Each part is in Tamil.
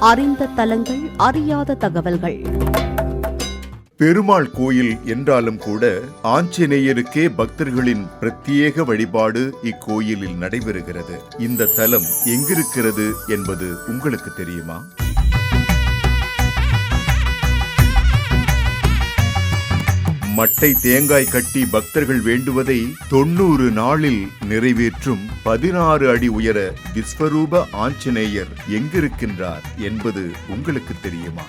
அறிந்த தலங்கள் அறியாத தகவல்கள். பெருமாள் கோயில் என்றாலும் கூட ஆஞ்சநேயருக்கே பக்தர்களின் பிரத்யேக வழிபாடு இக்கோயிலில் நடைபெறுகிறது. இந்த தலம் எங்கிருக்கிறது என்பது உங்களுக்கு தெரியுமா? மட்டை தேங்காய் கட்டி பக்தர்கள் வேண்டுவதை தொண்ணூறு நாளில் நிறைவேற்றும் பதினாறு அடி உயர விஸ்வரூப ஆஞ்சநேயர் எங்கிருக்கின்றார் என்பது உங்களுக்கு தெரியுமா?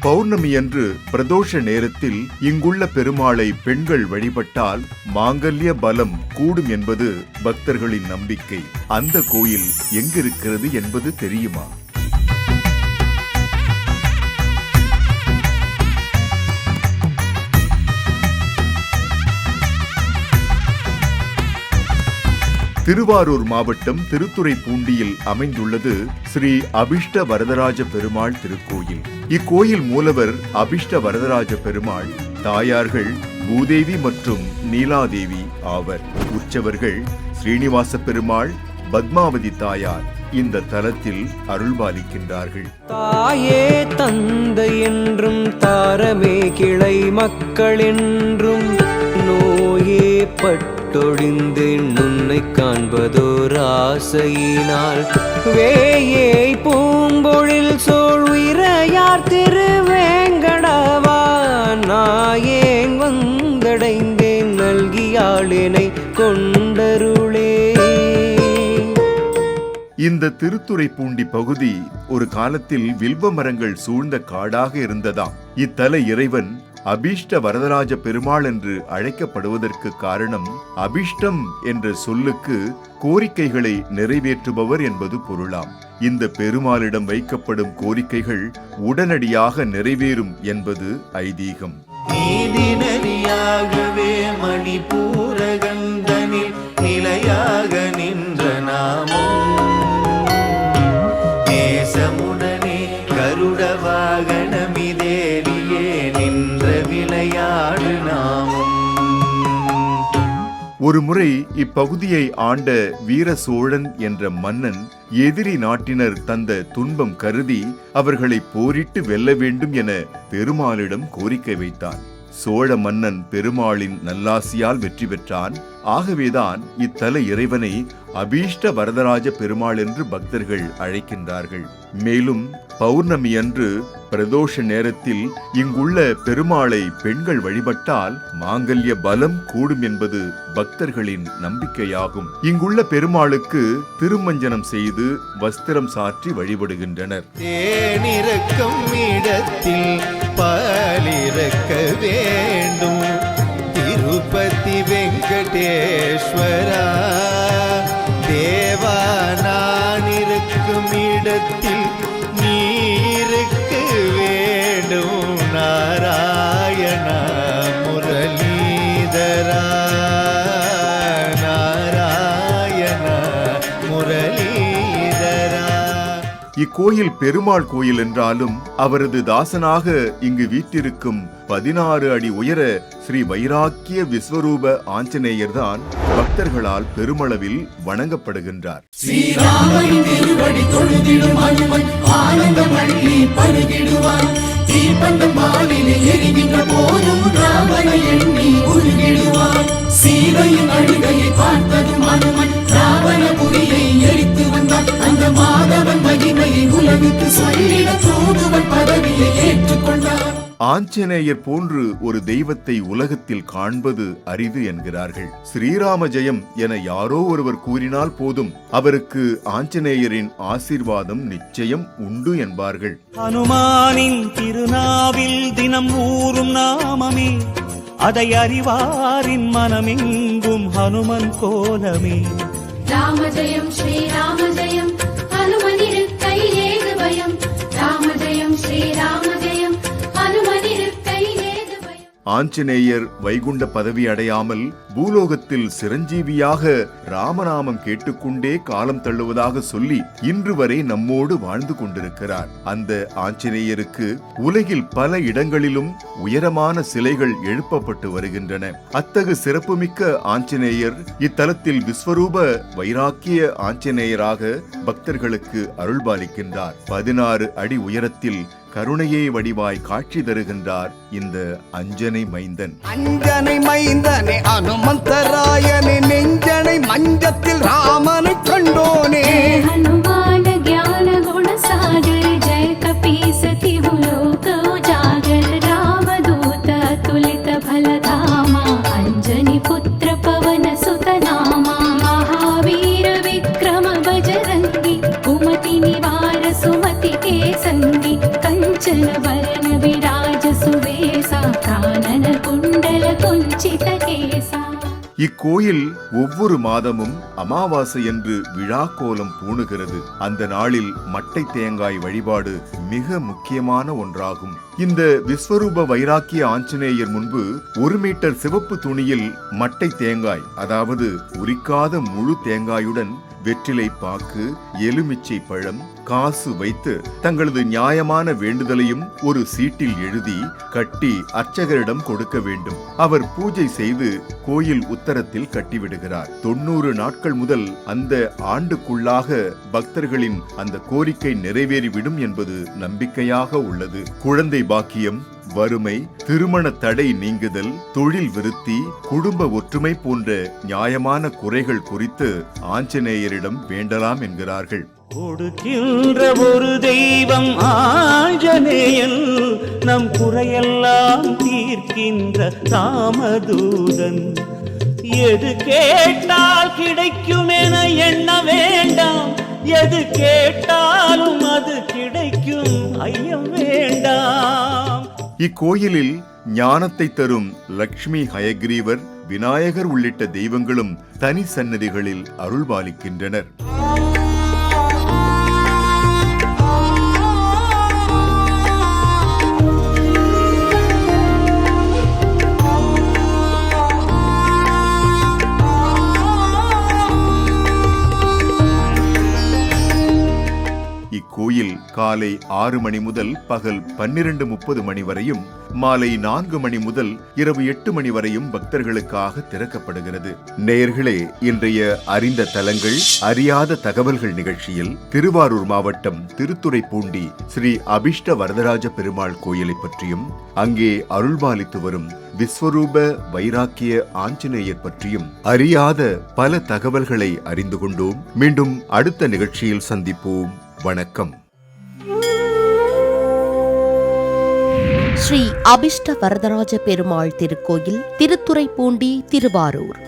பௌர்ணமி அன்று பிரதோஷ நேரத்தில் இங்குள்ள பெருமாளை பெண்கள் வழிபட்டால் மாங்கல்ய பலம் கூடும் என்பது பக்தர்களின் நம்பிக்கை. அந்த கோயில் எங்கிருக்கிறது என்பது தெரியுமா? திருவாரூர் மாவட்டம் திருத்துறைப்பூண்டியில் அமைந்துள்ளது ஸ்ரீ அபிஷ்ட வரதராஜ பெருமாள் திருக்கோயில். இக்கோயில் மூலவர் அபிஷ்ட வரதராஜ பெருமாள் தாயார்கள் பூதேவி மற்றும் நீலாதேவி ஆவர். உற்சவர்கள் ஸ்ரீனிவாச பெருமாள் பத்மாவதி தாயார் இந்த தலத்தில் அருள்பாலிக்கின்றார்கள். தாயே தந்தை என்றும் தாரமே கிளை மக்கள் என்றும் நோயே பட்டொழிந்தேன் உன்னை காண்பதோர் ஆசையினால் வேயை பூம்பொழில் சோழ் உயிரையார் திருவேங்கடவா நாயேன் வந்தடைந்தேன் நல்கியாளினை கொண்டருளே. இந்த திருத்துறை பூண்டி பகுதி ஒரு காலத்தில் வில்வ மரங்கள் சூழ்ந்த காடாக இருந்ததாம். இத்தல இறைவன் அபீஷ்ட வரதராஜ பெருமாள் என்று அழைக்கப்படுவதற்கு காரணம் அபிஷ்டம் என்ற சொல்லுக்கு கோரிக்கைகளை நிறைவேற்றுபவர் என்பது பொருளாம். இந்த பெருமாளிடம் வைக்கப்படும் கோரிக்கைகள் உடனடியாக நிறைவேறும் என்பது ஐதீகம். நீதிநதியாகவே நிலையாக நின்ற நாமோ ஒரு முறை இப்பகுதியை ஆண்ட வீர சோழன் என்ற மன்னன் எதிரி நாட்டினர் தந்த துன்பம் கருதி அவர்களை போரிட்டு வெல்ல வேண்டும் என பெருமாளிடம் கோரிக்கை வைத்தான். சோழ மன்னன் பெருமாளின் நல்லாசியால் வெற்றி பெற்றான். ஆகவேதான் இத்தல இறைவனை அபீஷ்ட வரதராஜ பெருமாள் என்று பக்தர்கள் அழைக்கின்றார்கள். மேலும் பௌர்ணமி அன்று பிரதோஷ நேரத்தில் இங்குள்ள பெருமாளை பெண்கள் வழிபட்டால் மாங்கல்ய பலம் கூடும் என்பது பக்தர்களின் நம்பிக்கையாகும். இங்குள்ள பெருமாளுக்கு திருமஞ்சனம் செய்து வஸ்திரம் சாற்றி வழிபடுகின்றனர். தேனிறக்கும் இடத்தில் பாலிறக்க வேண்டும். திருப்பதி வெங்கடேஸ்வரா இக்கோயில் பெருமாள் கோயில் என்றாலும் அவரது தாசனாக இங்கு வீற்றிருக்கும் பதினாறு அடி உயர ஸ்ரீ வைராக்கிய விஸ்வரூப ஆஞ்சநேயர் தான் பக்தர்களால் பெருமளவில் வணங்கப்படுகின்றார். சீதையின் அழுகையை பார்த்ததும் அனுமன் ராவணபுரியை எரித்து வந்தான். அந்த மாதவன் சொல்லிட தூதுவன் பதவியை ஆஞ்சநேயர் போன்று ஒரு தெய்வத்தை உலகத்தில் காண்பது அரிது என்கிறார்கள். ஸ்ரீராம ஜெயம் என யாரோ ஒருவர் கூறினால் போதும் அவருக்கு ஆஞ்சநேயரின் ஆசீர்வாதம் நிச்சயம் உண்டு என்பார்கள். ஹனுமானின் திருநாவில் தினம் ஊறும் நாமமே அதை அறிவாரின் மனமெங்கும் ஹனுமன் கோலமே. ராம ஜெயம் ஸ்ரீராம ஆஞ்சநேயர் வைகுண்ட பதவி அடையாமல் பூலோகத்தில் சிரஞ்சீவியாக ராமநாமம் கேட்டுக்கொண்டே காலம் தள்ளுவதாக சொல்லி இன்று வரை நம்மோடு வாழ்ந்து கொண்டிருக்கிறார். அந்த ஆஞ்சநேயருக்கு உலகில் பல இடங்களிலும் உயரமான சிலைகள் எழுப்பப்பட்டு வருகின்றன. அத்தகு சிறப்புமிக்க ஆஞ்சநேயர் இத்தலத்தில் விஸ்வரூப வைராக்கிய ஆஞ்சநேயராக பக்தர்களுக்கு அருள்பாலிக்கின்றார். பதினாறு அடி உயரத்தில் கருணையை வடிவாய் காட்சி தருகின்றார் இந்த அஞ்சனை மைந்தன். அஞ்சனை மைந்தனே அனுமந்தராயனே நெஞ்சனை மஞ்சத்தில் ராமனை கண்டோனே. ஞான குண சாகர் ஜெய கபீசதி உலோக இக்கோயில் ஒவ்வொரு மாதமும் அமாவாசை என்று விழா கோலம் பூணுகிறது. அந்த நாளில் மட்டை தேங்காய் வழிபாடு மிக முக்கியமான ஒன்றாகும். இந்த விஸ்வரூப வைராக்கிய ஆஞ்சநேயர் முன்பு ஒரு மீட்டர் சிவப்பு துணியில் மட்டை தேங்காய் அதாவது உரிக்காத முழு தேங்காயுடன் வெற்றிலை பாக்கு எலுமிச்சை பழம் காசு வைத்து தங்களது நியாயமான வேண்டுதலையும் ஒரு சீட்டில் எழுதி கட்டி அர்ச்சகரிடம் கொடுக்க வேண்டும். அவர் பூஜை செய்து கோயில் உத்தரத்தில் கட்டிவிடுகிறார். தொண்ணூறு நாட்கள் முதல் அந்த ஆண்டுக்குள்ளாக பக்தர்களின் அந்த கோரிக்கை நிறைவேறிவிடும் என்பது நம்பிக்கையாக உள்ளது. குழந்தை பாக்கியம் வறுமை திருமண தடை நீங்குதல் தொழில் விருத்தி குடும்ப ஒற்றுமை போன்ற நியாயமான குறைகள் குறித்து ஆஞ்சநேயரிடம் வேண்டலாம் என்கிறார்கள். கொடுக்கின்ற ஒரு தெய்வம் ஆஞ்சநேயன் நம் குறையெல்லாம் தீர்க்கின்ற தாமதூதன் எது கேட்டால் கிடைக்கும் என எண்ண வேண்டாம் எது கேட்டாலும் அது கிடைக்கும். ஐயம் வேண்டாம். இக்கோயிலில் ஞானத்தை தரும் லக்ஷ்மி ஹயக்ரீவர் விநாயகர் உள்ளிட்ட தெய்வங்களும் தனி சன்னதிகளில் அருள்பாலிக்கின்றனர். காலை ஆறு மணி முதல் பகல் பன்னிரண்டு முப்பது மணி வரையும் மாலை நான்கு மணி முதல் இரவு எட்டு மணி வரையும் பக்தர்களுக்காக திறக்கப்படுகிறது. நேயர்களே இன்றைய அறிந்த தலங்கள் அறியாத தகவல்கள் நிகழ்ச்சியில் திருவாரூர் மாவட்டம் திருத்துறைப்பூண்டி ஸ்ரீ அபிஷ்ட வரதராஜ பெருமாள் கோயிலை பற்றியும் அங்கே அருள்பாலித்து வரும் விஸ்வரூப வைராக்கிய ஆஞ்சநேயர் பற்றியும் அறியாத பல தகவல்களை அறிந்து கொண்டோம். மீண்டும் அடுத்த நிகழ்ச்சியில் சந்திப்போம். வணக்கம். ஸ்ரீ அபிஷ்ட வரதராஜ பெருமாள் திருக்கோயில் திருத்துறைப்பூண்டி திருவாரூர்.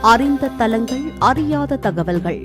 அறிந்த தலங்கள் அறியாத தகவல்கள்.